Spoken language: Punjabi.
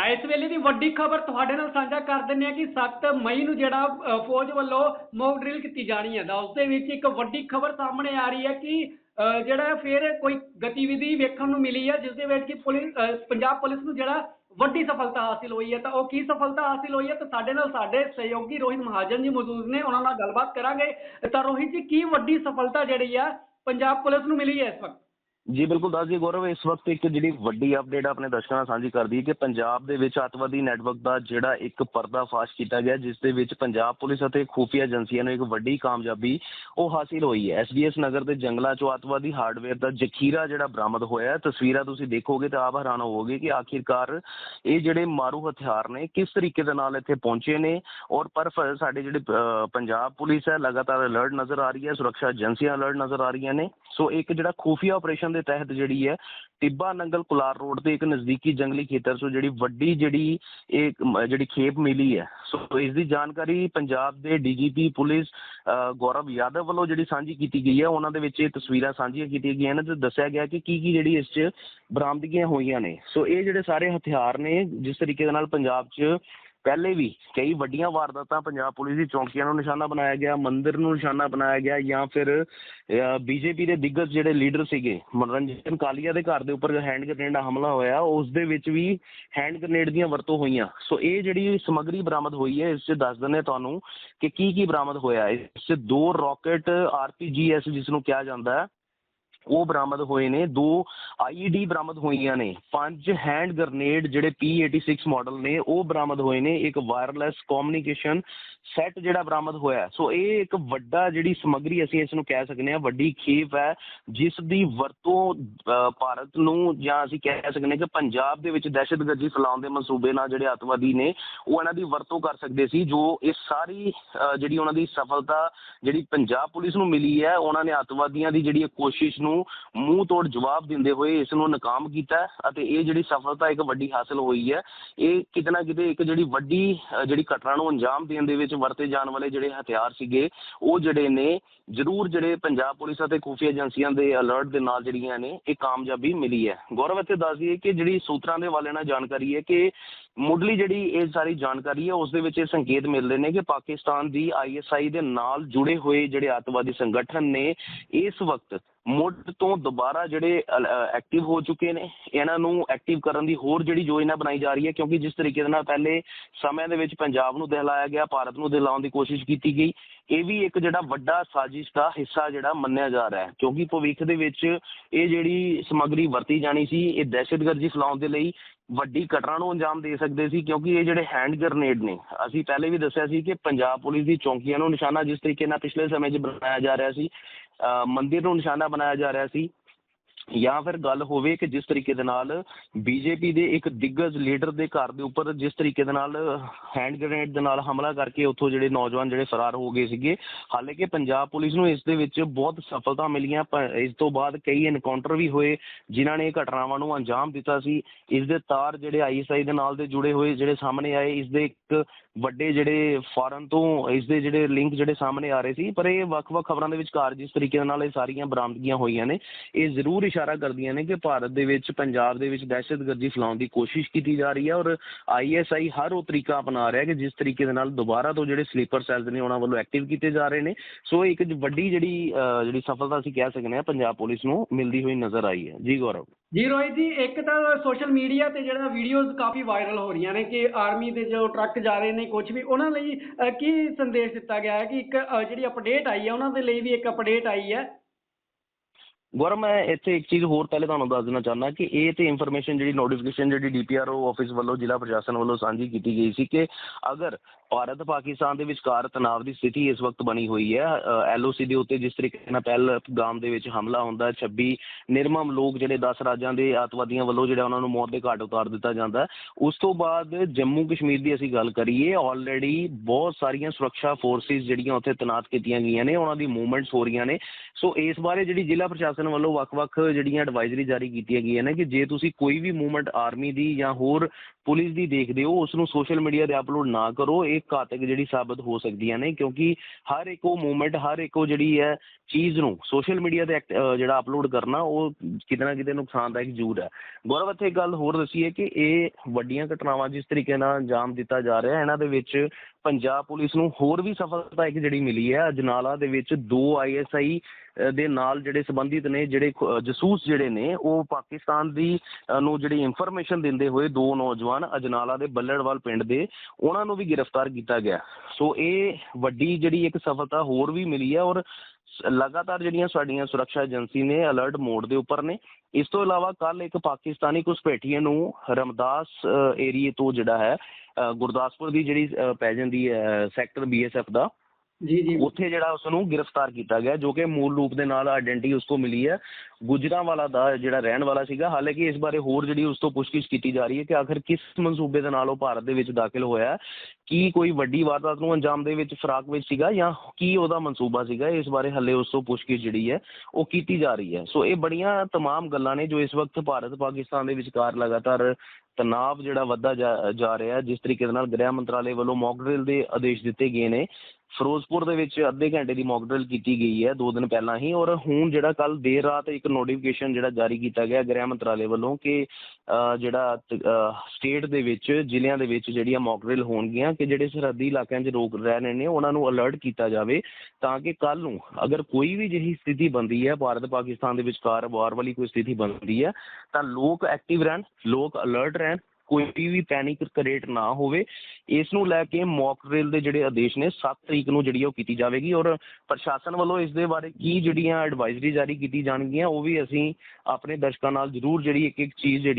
ਤਾਂ ਇਸ ਵੇਲੇ ਦੀ ਵੱਡੀ ਖਬਰ ਤੁਹਾਡੇ ਨਾਲ ਸਾਂਝਾ ਕਰ ਦਿੰਦੇ ਹਾਂ ਕਿ 7 ਮਈ ਨੂੰ ਜਿਹੜਾ ਫੌਜ ਵੱਲੋਂ ਮੌਕ ਡਰਿਲ ਕੀਤੀ ਜਾਣੀ ਹੈ। ਤਾਂ ਉਸ ਦੇ ਵਿੱਚ ਇੱਕ ਵੱਡੀ ਖਬਰ ਸਾਹਮਣੇ ਆ ਰਹੀ ਹੈ ਕਿ ਜਿਹੜਾ ਫਿਰ ਕੋਈ ਗਤੀਵਿਧੀ ਵੇਖਣ ਨੂੰ ਮਿਲੀ ਹੈ ਜਿਸ ਦੇ ਵਿੱਚ ਕਿ ਪੁਲਿਸ ਪੰਜਾਬ ਪੁਲਿਸ ਨੂੰ ਜਿਹੜਾ ਵੱਡੀ ਸਫਲਤਾ ਹਾਸਿਲ ਹੋਈ ਹੈ। ਤਾਂ ਉਹ ਕੀ ਸਫਲਤਾ ਹਾਸਿਲ ਹੋਈ ਹੈ? ਤਾਂ ਸਾਡੇ ਨਾਲ ਸਾਡੇ ਸਹਿਯੋਗੀ ਰੋਹਿਤ ਮਹਾਜਨ ਜੀ ਮੌਜੂਦ ਨੇ, ਉਹਨਾਂ ਨਾਲ ਗੱਲਬਾਤ ਕਰਾਂਗੇ। ਤਾਂ ਰੋਹਿਤ ਜੀ, ਕੀ ਵੱਡੀ ਸਫਲਤਾ ਜਿਹੜੀ ਆ ਪੰਜਾਬ ਪੁਲਿਸ ਨੂੰ ਮਿਲੀ ਹੈ ਇਸ ਵਕਤ? ਜੀ, ਬਿਲਕੁਲ ਦੱਸ ਜੀ ਗੌਰਵ, ਇਸ ਵਕਤ ਇੱਕ ਜਿਹੜੀ ਵੱਡੀ ਅਪਡੇਟ ਆਪਣੇ ਦਰਸ਼ਕਾਂ ਨਾਲ ਸਾਂਝੀ ਕਰਦੀ ਹੈ ਕਿ ਪੰਜਾਬ ਦੇ ਵਿੱਚ ਅੱਤਵਾਦੀ ਨੈਟਵਰਕ ਦਾ ਜਿਹੜਾ ਇੱਕ ਪਰਦਾਫਾਸ਼ ਕੀਤਾ ਗਿਆ, ਜਿਸ ਦੇ ਵਿੱਚ ਪੰਜਾਬ ਪੁਲਿਸ ਅਤੇ ਖੂਫੀਆ ਏਜੰਸੀਆਂ ਨੂੰ ਇੱਕ ਵੱਡੀ ਕਾਮਯਾਬੀ ਉਹ ਹਾਸਿਲ ਹੋਈ ਹੈ। ਐਸਡੀਐਸ ਨਗਰ ਦੇ ਜੰਗਲਾਂ ਚੋਂ ਅੱਤਵਾਦੀ ਹਾਰਡਵੇਅਰ ਦਾ ਜ਼ਖੀਰਾ ਜਿਹੜਾ ਬਰਾਮਦ ਹੋਇਆ ਤਸਵੀਰਾਂ ਤੁਸੀਂ ਦੇਖੋਗੇ ਤਾਂ ਆਪ ਹੈਰਾਨ ਹੋਵੋਗੇ ਕਿ ਆਖਿਰਕਾਰ ਇਹ ਜਿਹੜੇ ਮਾਰੂ ਹਥਿਆਰ ਨੇ ਕਿਸ ਤਰੀਕੇ ਦੇ ਨਾਲ ਇੱਥੇ ਪਹੁੰਚੇ ਨੇ ਔਰ ਪਰ ਫ- ਸਾਡੇ ਜਿਹੜੇ ਪੰਜਾਬ ਪੁਲਿਸ ਹੈ, ਲਗਾਤਾਰ ਅਲਰਟ ਨਜ਼ਰ ਆ ਰਹੀ ਹੈ, ਸੁਰੱਖਿਆ ਏਜੰਸੀਆਂ ਅਲਰਟ ਨਜ਼ਰ ਆ ਰਹੀਆਂ ਨੇ। ਸੋ ਇੱਕ ਜਿਹੜਾ ਖੂਫੀਆ ਆਪਰੇਸ਼ਨ ਦੇ ਤਹਿਤ ਜਿਹੜੀ ਹੈ ਟਿੱਬਾ ਨੰਗਲ ਕੁਲਾਰ ਰੋਡ ਤੇ ਇੱਕ ਨਜ਼ਦੀਕੀ ਜੰਗਲੀ ਖੇਤਰ ਚੋਂ ਜਿਹੜੀ ਵੱਡੀ ਜਿਹੜੀ ਇਹ ਜਿਹੜੀ ਖੇਪ ਮਿਲੀ ਹੈ। ਸੋ ਇਸ ਦੀ ਜਾਣਕਾਰੀ ਪੰਜਾਬ ਦੇ ਡੀਜੀਪੀ ਪੁਲਿਸ ਅ, ਗੌਰਵ ਯਾਦਵ ਵੱਲੋਂ ਜਿਹੜੀ ਸਾਂਝੀ ਕੀਤੀ ਗਈ ਹੈ ਉਹਨਾਂ ਦੇ ਵਿੱਚ ਇਹ ਤਸਵੀਰਾਂ ਸਾਂਝੀਆਂ ਕੀਤੀਆਂ ਗਈਆਂ ਨੇ ਤੇ ਦੱਸਿਆ ਗਿਆ ਕਿ ਕੀ ਕੀ ਜਿਹੜੀ ਇਸ 'ਚ ਬਰਾਮਦਗੀਆਂ ਹੋਈਆਂ ਨੇ। ਸੋ ਇਹ ਜਿਹੜੇ ਸਾਰੇ ਹਥਿਆਰ ਨੇ ਜਿਸ ਤਰੀਕੇ ਦੇ ਨਾਲ ਪੰਜਾਬ 'ਚ ਪਹਿਲੇ ਵੀ ਕਈ ਵੱਡੀਆਂ ਵਾਰਦਾਤਾਂ ਪੰਜਾਬ ਪੁਲਿਸ ਦੀ ਚੌਕੀਆਂ ਨੂੰ ਨਿਸ਼ਾਨਾ ਬਣਾਇਆ ਗਿਆ, ਮੰਦਿਰ ਨੂੰ ਨਿਸ਼ਾਨਾ ਬਣਾਇਆ ਗਿਆ ਜਾਂ ਫਿਰ ਬੀਜੇਪੀ ਦੇ ਦਿੱਗਜ ਜਿਹੜੇ ਲੀਡਰ ਸੀਗੇ, ਮਨੋਰੰਜਨ ਕਾਲੀਆ ਦੇ ਘਰ ਦੇ ਉੱਪਰ ਹੈਂਡ ਗ੍ਰਨੇਡ ਦਾ ਹਮਲਾ ਹੋਇਆ, ਉਸ ਦੇ ਵਿੱਚ ਵੀ ਹੈਂਡ ਗ੍ਰਨੇਡ ਦੀਆਂ ਵਰਤੋਂ ਹੋਈਆਂ। ਸੋ ਇਹ ਜਿਹੜੀ ਸਮੱਗਰੀ ਬਰਾਮਦ ਹੋਈ ਹੈ, ਇਸ 'ਚ ਦੱਸ ਦਿੰਦੇ ਤੁਹਾਨੂੰ ਕਿ ਕੀ ਕੀ ਬਰਾਮਦ ਹੋਇਆ। ਇਸ 'ਚ ਦੋ ਰਾਕਟ ਆਰਪੀਜੀਐਸ ਜਿਸ ਨੂੰ ਕਿਹਾ ਜਾਂਦਾ ਹੈ ਉਹ ਬਰਾਮਦ ਹੋਏ ਨੇ, ਦੋ ਆਈਈਡੀ ਬਰਾਮਦ ਹੋਈਆਂ ਨੇ, ਪੰਜ ਹੈਂਡ ਗ੍ਰਨੇਡ ਜਿਹੜੇ P86 ਮਾਡਲ ਨੇ, ਉਹ ਬਰਾਮਦ ਹੋਏ ਨੇ, ਇੱਕ ਵਾਇਰਲੈਸ ਕਮਿਊਨੀਕੇਸ਼ਨ ਸੈੱਟ ਜਿਹੜਾ ਬਰਾਮਦ ਹੋਇਆ। ਸੋ ਇਹ ਇੱਕ ਵੱਡਾ ਜਿਹੜੀ ਸਮੱਗਰੀ ਅਸੀਂ ਇਸ ਨੂੰ ਕਹਿ ਸਕਦੇ ਹਾਂ, ਵੱਡੀ ਖੇਪ ਹੈ, ਜਿਸ ਦੀ ਵਰਤੋਂ ਭਾਰਤ ਨੂੰ ਜਾਂ ਅਸੀਂ ਕਹਿ ਸਕਦੇ ਹਾਂ ਕਿ ਪੰਜਾਬ ਦੇ ਵਿੱਚ ਦਹਿਸ਼ਤਗਰਦੀ ਫੈਲਾਉਣ ਦੇ ਮਨਸੂਬੇ ਨਾਲ ਜਿਹੜੇ ਅੱਤਵਾਦੀ ਨੇ, ਉਹ ਇਹਨਾਂ ਦੀ ਵਰਤੋਂ ਕਰ ਸਕਦੇ ਸੀ, ਜੋ ਇਹ ਸਾਰੀ ਜਿਹੜੀ ਉਹਨਾਂ ਦੀ ਸਫਲਤਾ ਜਿਹੜੀ ਪੰਜਾਬ ਪੁਲਿਸ ਨੂੰ ਮਿਲੀ ਹੈ, ਉਹਨਾਂ ਨੇ ਅੱਤਵਾਦੀਆਂ ਦੀ ਜਿਹੜੀ ਕੋਸ਼ਿਸ਼ ਨੂੰ ਮੂੰਹ ਤੋੜ ਜਵਾਬ ਦਿੰਦੇ ਹੋਏ ਇਸ ਨੂੰ ਨਾਕਾਮ ਕੀਤਾ ਅਤੇ ਇਹ ਜਿਹੜੀ ਸਫਲਤਾ ਇੱਕ ਵੱਡੀ ਹਾਸਲ ਹੋਈ ਹੈ, ਇਹ ਕਿਤੇ ਨਾ ਕਿਤੇ ਇੱਕ ਜਿਹੜੀ ਵੱਡੀ ਜਿਹੜੀ ਘਟਨਾ ਨੂੰ ਅੰਜਾਮ ਦੇਣ ਦੇ ਵਿੱਚ ਵਰਤੇ ਜਾਣ ਵਾਲੇ ਜਿਹੜੇ ਹਥਿਆਰ ਸੀਗੇ, ਉਹ ਜਿਹੜੇ ਨੇ ਜ਼ਰੂਰ ਜਿਹੜੇ ਪੰਜਾਬ ਪੁਲਿਸ ਅਤੇ ਖੂਫੀਆ ਏਜੰਸੀਆਂ ਦੇ ਅਲਰਟ ਦੇ ਨਾਲ ਜਿਹੜੀਆਂ ਨੇ, ਇਹ ਕਾਮਯਾਬੀ ਮਿਲੀ ਹੈ। ਗੌਰਵ, ਇੱਥੇ ਦੱਸ ਦਈਏ ਕਿ ਜਿਹੜੀ ਸੂਤਰਾਂ ਦੇ ਵਾਲੇ ਨਾਲ ਜਾਣਕਾਰੀ ਹੈ ਕਿ ਮੁੱਢਲੀ ਜਿਹੜੀ ਇਹ ਸਾਰੀ ਜਾਣਕਾਰੀ ਹੈ, ਉਸ ਦੇ ਵਿੱਚ ਇਹ ਸੰਕੇਤ ਮਿਲਦੇ ਨੇ ਕਿ ਪਾਕਿਸਤਾਨ ਦੀ ਆਈਐਸਆਈ ਦੇ ਨਾਲ ਜੁੜੇ ਹੋਏ ਜਿਹੜੇ ਅੱਤਵਾਦੀ ਸੰਗਠਨ ਨੇ, ਇਸ ਵਕਤ ਮੁੱਢ ਤੋਂ ਦੁਬਾਰਾ ਜਿਹੜੇ ਐਕਟਿਵ ਹੋ ਚੁੱਕੇ ਨੇ। ਇਹਨਾਂ ਨੂੰ ਐਕਟਿਵ ਕਰਨ ਦੀ ਹੋਰ ਜਿਹੜੀ ਯੋਜਨਾ ਬਣਾਈ ਜਾ ਰਹੀ ਹੈ, ਕਿਉਂਕਿ ਜਿਸ ਤਰੀਕੇ ਦੇ ਨਾਲ ਪਹਿਲੇ ਸਮੇਂ ਦੇ ਵਿੱਚ ਪੰਜਾਬ ਨੂੰ ਦਹਿਲਾਇਆ ਗਿਆ, ਭਾਰਤ ਨੂੰ ਦਹਿਲਾਉਣ ਦੀ ਕੋਸ਼ਿਸ਼ ਕੀਤੀ ਗਈ। ਇਹ ਵੀ ਇੱਕ ਜਿਹੜਾ ਵੱਡਾ ਸਾਜ਼ਿਸ਼ ਦਾ ਹਿੱਸਾ ਜਿਹੜਾ ਮੰਨਿਆ ਜਾ ਰਿਹਾ ਹੈ, ਕਿਉਂਕਿ ਭਵਿੱਖ ਦੇ ਵਿੱਚ ਇਹ ਜਿਹੜੀ ਸਮੱਗਰੀ ਵਰਤੀ ਜਾਣੀ ਸੀ, ਇਹ ਦਹਿਸ਼ਤਗਰਦੀ ਫੈਲਾਉਣ ਦੇ ਲਈ ਵੱਡੀ ਘਟਨਾ ਨੂੰ ਅੰਜਾਮ ਦੇ ਸਕਦੇ ਸੀ, ਕਿਉਂਕਿ ਇਹ ਜਿਹੜੇ ਹੈਂਡ ਗ੍ਰਨੇਡ ਨੇ, ਅਸੀਂ ਪਹਿਲੇ ਵੀ ਦੱਸਿਆ ਸੀ ਕਿ ਪੰਜਾਬ ਪੁਲਿਸ ਦੀ ਚੌਂਕੀਆਂ ਨੂੰ ਨਿਸ਼ਾਨਾ ਜਿਸ ਤਰੀਕੇ ਨਾਲ ਪਿਛਲੇ ਸਮੇਂ 'ਚ ਬਣਾਇਆ ਜਾ ਰਿਹਾ ਸੀ ਮੰਦਿਰ ਨੂੰ ਨਿਸ਼ਾਨਾ ਬਣਾਇਆ ਜਾ ਰਿਹਾ ਸੀ ਜਾਂ ਫਿਰ ਗੱਲ ਹੋਵੇ ਕਿ ਜਿਸ ਤਰੀਕੇ ਦੇ ਨਾਲ ਬੀਜੇਪੀ ਦੇ ਇੱਕ ਦਿੱਗਜ ਲੀਡਰ ਦੇ ਘਰ ਦੇ ਉੱਪਰ ਜਿਸ ਤਰੀਕੇ ਦੇ ਨਾਲ ਹੈਂਡ ਗ੍ਰੇਨੇਡ ਦੇ ਨਾਲ ਹਮਲਾ ਕਰਕੇ ਉੱਥੋਂ ਜਿਹੜੇ ਨੌਜਵਾਨ ਜਿਹੜੇ ਫਰਾਰ ਹੋ ਗਏ ਸੀਗੇ ਹਾਲਾਂਕਿ ਪੰਜਾਬ ਪੁਲਿਸ ਨੂੰ ਇਸ ਦੇ ਵਿੱਚ ਬਹੁਤ ਸਫਲਤਾ ਮਿਲੀਆਂ ਪਰ ਇਸ ਤੋਂ ਬਾਅਦ ਕਈ ਐਨਕਾਊਂਟਰ ਵੀ ਹੋਏ, ਜਿਨ੍ਹਾਂ ਨੇ ਘਟਨਾਵਾਂ ਨੂੰ ਅੰਜਾਮ ਦਿੱਤਾ ਸੀ। ਇਸ ਦੇ ਤਾਰ ਜਿਹੜੇ ਆਈਐਸਆਈ ਦੇ ਨਾਲ ਦੇ ਜੁੜੇ ਹੋਏ ਜਿਹੜੇ ਸਾਹਮਣੇ ਆਏ, ਇਸ ਦੇ ਇੱਕ ਵੱਡੇ ਜਿਹੜੇ ਫਾਰਨ ਤੋਂ ਇਸ ਦੇ ਜਿਹੜੇ ਲਿੰਕ ਜਿਹੜੇ ਸਾਹਮਣੇ ਆ ਰਹੇ ਸੀ, ਪਰ ਇਹ ਵੱਖ-ਵੱਖ ਖਬਰਾਂ ਦੇ ਵਿਚਕਾਰ ਜਿਸ ਤਰੀਕੇ ਦੇ ਨਾਲ ਇਹ ਸਾਰੀਆਂ ਬਰਾਮਦਗੀਆਂ ਹੋਈਆਂ ਨੇ, ਇਹ ਜ਼ਰੂਰ ਇਸ਼ਾਰਾ ਕਰਦੀਆਂ ਨੇ ਕਿ ਭਾਰਤ ਦੇ ਵਿੱਚ, ਪੰਜਾਬ ਦੇ ਵਿੱਚ ਦਹਿਸ਼ਤਗਰਦੀ ਫੈਲਾਉਣ ਦੀ ਕੋਸ਼ਿਸ਼ ਕੀਤੀ ਜਾ ਰਹੀ ਹੈ ਔਰ ਆਈਐਸਆਈ ਹਰ ਉਹ ਤਰੀਕਾ ਅਪਣਾ ਰਿਹਾ ਕਿ ਜਿਸ ਤਰੀਕੇ ਦੇ ਨਾਲ ਦੁਬਾਰਾ ਤੋਂ ਜਿਹੜੇ ਸਲੀਪਰ ਸੈੱਲਸ ਨੇ ਉਹਨਾਂ ਵੱਲੋਂ ਐਕਟਿਵ ਕੀਤੇ ਜਾ ਰਹੇ ਨੇ। ਸੋ ਇੱਕ ਵੱਡੀ ਜਿਹੜੀ ਜਿਹੜੀ ਸਫਲਤਾ ਅਸੀਂ ਕਹਿ ਸਕਦੇ ਹਾਂ, ਪੰਜਾਬ ਪੁਲਿਸ ਨੂੰ ਮਿਲਦੀ ਹੋਈ ਨਜ਼ਰ ਆਈ ਹੈ। ਜੀ ਗੌਰਵ। ਜੀ ਰੋਹਿਤ ਜੀ, ਇੱਕ ਤਾਂ ਸੋਸ਼ਲ ਮੀਡੀਆ ਤੇ ਜਿਹੜਾ ਵੀਡੀਓਜ਼ ਕਾਫੀ ਵਾਇਰਲ ਹੋ ਰਹੀਆਂ ਨੇ ਕਿ ਆਰਮੀ ਦੇ ਜੋ ਟਰੱਕ ਜਾ ਰਹੇ ਨੇ ਕੁਝ ਵੀ, ਉਹਨਾਂ ਲਈ ਕੀ ਸੰਦੇਸ਼ ਦਿੱਤਾ ਗਿਆ ਹੈ ਕਿ ਇੱਕ ਜਿਹੜੀ ਅਪਡੇਟ ਆਈ ਹੈ, ਉਹਨਾਂ ਦੇ ਲਈ ਵੀ ਇੱਕ ਅਪਡੇਟ ਆਈ ਹੈ? ਗੌਰਵ ਮੈਂ ਇੱਥੇ ਇੱਕ ਚੀਜ਼ ਹੋਰ ਪਹਿਲੇ ਤੁਹਾਨੂੰ ਦੱਸ ਦੇਣਾ ਚਾਹੁੰਦਾ ਕਿ ਇਹ ਤੇ ਇਨਫੋਰਮੇਸ਼ਨ ਜਿਹੜੀ ਨੋਟੀਫਿਕੇਸ਼ਨ ਜਿਹੜੀ ਡੀਪੀਆਰਓ ਆਫਿਸ ਵੱਲੋਂ ਜ਼ਿਲ੍ਹਾ ਪ੍ਰਸ਼ਾਸਨ ਵੱਲੋਂ ਸਾਂਝੀ ਕੀਤੀ ਗਈ ਸੀ ਕਿ ਅਗਰ ਭਾਰਤ ਪਾਕਿਸਤਾਨ ਦੇ ਵਿਚਕਾਰ ਤਣਾਅ ਦੀ ਸਥਿਤੀ ਇਸ ਵਕਤ ਬਣੀ ਹੋਈ ਹੈ ਐਲਓਸੀ ਦੇ ਉੱਤੇ ਜਿਸ ਤਰੀਕੇ ਨਾਲ ਪਹਿਲ ਪਹਿਲਗਾਮ ਦੇ ਵਿੱਚ ਹਮਲਾ ਹੁੰਦਾ ਹੈ 26 ਨਿਰਮਮ ਲੋਕ ਜਿਹੜੇ 10 ਰਾਜਾਂ ਦੇ ਆਤਵਾਦੀਆਂ ਵੱਲੋਂ ਜਿਹੜਾ ਉਹਨਾਂ ਨੂੰ ਮੌਤ ਦੇ ਘਾਟ ਉਤਾਰ ਦਿੱਤਾ ਜਾਂਦਾ ਉਸ ਤੋਂ ਬਾਅਦ ਜੰਮੂ ਕਸ਼ਮੀਰ ਦੀ ਅਸੀਂ ਗੱਲ ਕਰੀਏ ਆਲਰੇਡੀ ਬਹੁਤ ਸਾਰੀਆਂ ਸੁਰੱਖਿਆ ਫੋਰਸਿਸ ਜਿਹੜੀਆਂ ਉੱਥੇ ਤੈਨਾਤ ਕੀਤੀਆਂ ਗਈਆਂ ਨੇ, ਉਹਨਾਂ ਦੀ ਮੂਵਮੈਂਟਸ ਹੋ ਰਹੀਆਂ ਨੇ। ਸੋ ਇਸ ਬਾਰੇ ਜਿਹੜੀ ਜ਼ਿਲ੍ਹਾ ਪ੍ਰਸ਼ਾਸਨ ਪ੍ਰਸ਼ਾਸਨ ਵੱਲੋਂ ਵੱਖ-ਵੱਖ ਜਿਹੜੀਆਂ ਐਡਵਾਈਜ਼ਰੀ ਜਾਰੀ ਕੀਤੀਆਂ ਗਈਆਂ ਨੇ ਕਿ ਜੇ ਤੁਸੀਂ ਕੋਈ ਵੀ ਮੂਵਮੈਂਟ ਆਰਮੀ ਦੀ ਜਾਂ ਹੋਰ ਪੁਲਿਸ ਦੀ ਦੇਖਦੇ ਹੋ ਉਸ ਨੂੰ ਸੋਸ਼ਲ ਮੀਡੀਆ ਤੇ ਅਪਲੋਡ ਨਾ ਕਰੋ, ਇਹ ਘਾਤਕ ਜਿਹੜੀ ਸਾਬਤ ਹੋ ਸਕਦੀਆਂ ਨੇ, ਕਿਉਂਕਿ ਹਰ ਇੱਕ ਉਹ ਮੂਵਮੈਂਟ ਹਰ ਇੱਕ ਉਹ ਜਿਹੜੀ ਹੈ ਚੀਜ਼ ਨੂੰ ਸੋਸ਼ਲ ਮੀਡੀਆ ਤੇ ਜਿਹੜਾ ਅਪਲੋਡ ਕਰਨਾ, ਉਹ ਕਿਤੇ ਨਾ ਕਿਤੇ ਨੁਕਸਾਨਦਾਇਕ ਜ਼ਰੂਰ ਹੈ। ਗੌਰਵ, ਇੱਥੇ ਇੱਕ ਗੱਲ ਹੋਰ ਦੱਸੀ ਹੈ ਕਿ ਇਹ ਵੱਡੀਆਂ ਘਟਨਾਵਾਂ ਜਿਸ ਤਰੀਕੇ ਨਾਲ ਅੰਜਾਮ ਦਿੱਤਾ ਜਾ ਰਿਹਾ ਇਹਨਾਂ ਦੇ ਵਿੱਚ ਪੰਜਾਬ ਪੁਲਿਸ ਨੂੰ ਹੋਰ ਵੀ ਸਫਲਤਾ ਇੱਕ ਜਿਹੜੀ ਮਿਲੀ ਹੈ, ਅਜਨਾਲਾ ਦੇ ਵਿੱਚ ਦੋ ਆਈਐਸਆਈ ਦੇ ਨਾਲ ਜਿਹੜੇ ਸੰਬੰਧਿਤ ਨੇ, ਜਿਹੜੇ ਜਸੂਸ ਜਿਹੜੇ ਨੇ, ਉਹ ਪਾਕਿਸਤਾਨ ਦੀ ਨੂੰ ਜਿਹੜੀ ਇਨਫੋਰਮੇਸ਼ਨ ਦਿੰਦੇ ਹੋਏ ਦੋ ਨੌਜਵਾਨ ਅਜਨਾਲਾ ਦੇ ਬੱਲੜਵਾਲ ਪਿੰਡ ਦੇ, ਉਹਨਾਂ ਨੂੰ ਵੀ ਗ੍ਰਿਫਤਾਰ ਕੀਤਾ ਗਿਆ। ਸੋ ਇਹ ਵੱਡੀ ਜਿਹੜੀ ਇੱਕ ਸਫਲਤਾ ਹੋਰ ਵੀ ਮਿਲੀ ਹੈ ਔਰ ਲਗਾਤਾਰ ਜਿਹੜੀਆਂ ਸਾਡੀਆਂ ਸੁਰੱਖਿਆ ਏਜੰਸੀ ਨੇ ਅਲਰਟ ਮੋਡ ਦੇ ਉੱਪਰ ਨੇ ਇਸ ਤੋਂ ਇਲਾਵਾ ਕੱਲ ਇੱਕ ਪਾਕਿਸਤਾਨੀ ਘੁਸਪੈਠੀਏ ਨੂੰ ਰਮਦਾਸ ਏਰੀਏ ਤੋਂ ਜਿਹੜਾ ਹੈ ਗੁਰਦਾਸਪੁਰ ਦੀ ਜਿਹੜੀ ਪੈ ਜਾਂਦੀ ਹੈ ਸੈਕਟਰ ਬੀਐਸਐਫ ਦਾ ਜੀ ਜੀ ਉੱਥੇ ਜਿਹੜਾ ਉਸ ਨੂੰ ਗ੍ਰਿਫਤਾਰ ਕੀਤਾ ਗਿਆ ਜੋ ਕਿ ਮੂਲ ਰੂਪ ਦੇ ਨਾਲ ਆਇਡੈਂਟੀ ਉਸ ਕੋ ਮਿਲੀ ਹੈ ਗੁਜਰਾਂਵਾਲਾ ਦਾ ਜਿਹੜਾ ਰਹਿਣ ਵਾਲਾ ਸੀਗਾ ਹਾਲਾਂਕਿ ਇਸ ਬਾਰੇ ਹੋਰ ਜਿਹੜੀ ਉਸ ਤੋਂ ਪੁੱਛਗਿੱਛ ਕੀਤੀ ਜਾ ਰਹੀ ਹੈ ਕਿ ਆਖਰ ਕਿਸ ਮਨਸੂਬੇ ਦੇ ਨਾਲ ਉਹ ਭਾਰਤ ਦੇ ਵਿੱਚ ਦਾਖਲ ਹੋਇਆ। ਕੀ ਕੋਈ ਵੱਡੀ ਵਾਰਦਾਤ ਨੂੰ ਅੰਜਾਮ ਦੇ ਵਿੱਚ, ਫਰਾਕ ਵਿੱਚ ਸੀਗਾ ਜਾਂ ਕੀ ਉਹਦਾ ਮਨਸੂਬਾ ਸੀਗਾ? ਇਸ ਬਾਰੇ ਹਾਲੇ ਉਸ ਤੋਂ ਪੁੱਛਗਿੱਛ ਜਿਹੜੀ ਹੈ, ਉਹ ਕੀਤੀ ਜਾ ਰਹੀ ਹੈ। ਸੋ ਇਹ ਬੜੀਆਂ ਤਮਾਮ ਗੱਲਾਂ ਨੇ ਜੋ ਇਸ ਵਕਤ ਭਾਰਤ ਪਾਕਿਸਤਾਨ ਦੇ ਵਿਚਕਾਰ ਲਗਾਤਾਰ ਤਣਾਅ ਜਿਹੜਾ ਵੱਧਦਾ ਜਾ- ਰਿਹਾ ਜਿਸ ਤਰੀਕੇ ਦੇ ਨਾਲ ਗ੍ਰਹਿ ਮੰਤਰਾਲੇ ਵੱਲੋਂ ਮੌਕ ਡਰਿਲ ਦੇ ਆਦੇਸ਼ ਦਿੱਤੇ ਗਏ ਨੇ। ਫਿਰੋਜ਼ਪੁਰ ਦੇ ਵਿੱਚ ਅੱਧੇ ਘੰਟੇ ਦੀ ਮੌਕ ਡਰਿਲ ਕੀਤੀ ਗਈ ਹੈ, ਦੋ ਦਿਨ ਪਹਿਲਾਂ ਹੀ। ਔਰ ਹੁਣ ਜਿਹੜਾ ਕੱਲ ਦੇਰ ਰਾਤ ਇੱਕ ਨੋਟੀਫਿਕੇਸ਼ਨ ਜਿਹੜਾ ਜਾਰੀ ਕੀਤਾ ਗਿਆ ਗ੍ਰਹਿ ਮੰਤਰਾਲੇ ਵੱਲੋਂ ਕਿ ਜਿਹੜਾ ਸਟੇਟ ਦੇ ਵਿੱਚ, ਜ਼ਿਲ੍ਹਿਆਂ ਦੇ ਵਿੱਚ ਜਿਹੜੀਆਂ ਮੌਕ ਡਰਿਲ ਹੋਣਗੀਆਂ ਕਿ ਜਿਹੜੇ ਸਰਹੱਦੀ ਇਲਾਕਿਆਂ 'ਚ ਲੋਕ ਰਹਿ ਰਹੇ ਨੇ, ਉਹਨਾਂ ਨੂੰ ਅਲਰਟ ਕੀਤਾ ਜਾਵੇ ਤਾਂ ਕਿ ਕੱਲ੍ਹ ਨੂੰ ਅਗਰ ਕੋਈ ਵੀ ਜਿਹੀ ਸਥਿਤੀ ਬਣਦੀ ਹੈ, ਭਾਰਤ ਪਾਕਿਸਤਾਨ ਦੇ ਵਿਚਕਾਰ ਵਾਰ ਵਾਲੀ ਕੋਈ ਸਥਿਤੀ ਬਣਦੀ ਹੈ, ਤਾਂ ਲੋਕ ਐਕਟਿਵ ਰਹਿਣ, ਲੋਕ ਅਲਰਟ ਰਹਿਣ, ਕੋਈ ਵੀ ਪੈਨਿਕ ਕ੍ਰੀਏਟ ਨਾ ਹੋਵੇ। ਇਸ ਨੂੰ ਲੈ ਕੇ ਮੌਕ ਡਰਿਲ ਦੇ ਜਿਹੜੇ ਆਦੇਸ਼ ਨੇ 7 ਤਰੀਕ ਨੂੰ ਜਿਹੜੀ ਉਹ ਕੀਤੀ ਜਾਵੇਗੀ ਔਰ ਪ੍ਰਸ਼ਾਸਨ ਵੱਲੋਂ ਇਸ ਦੇ ਬਾਰੇ ਕੀ ਜਿਹੜੀਆਂ ਐਡਵਾਈਜ਼ਰੀ ਜਾਰੀ ਕੀਤੀ ਜਾਣਗੀਆਂ, ਉਹ ਵੀ ਅਸੀਂ ਆਪਣੇ ਦਰਸ਼ਕਾਂ ਨਾਲ ਜ਼ਰੂਰ ਜਿਹੜੀ ਇੱਕ ਇੱਕ ਚੀਜ਼ ਜਿਹੜੀ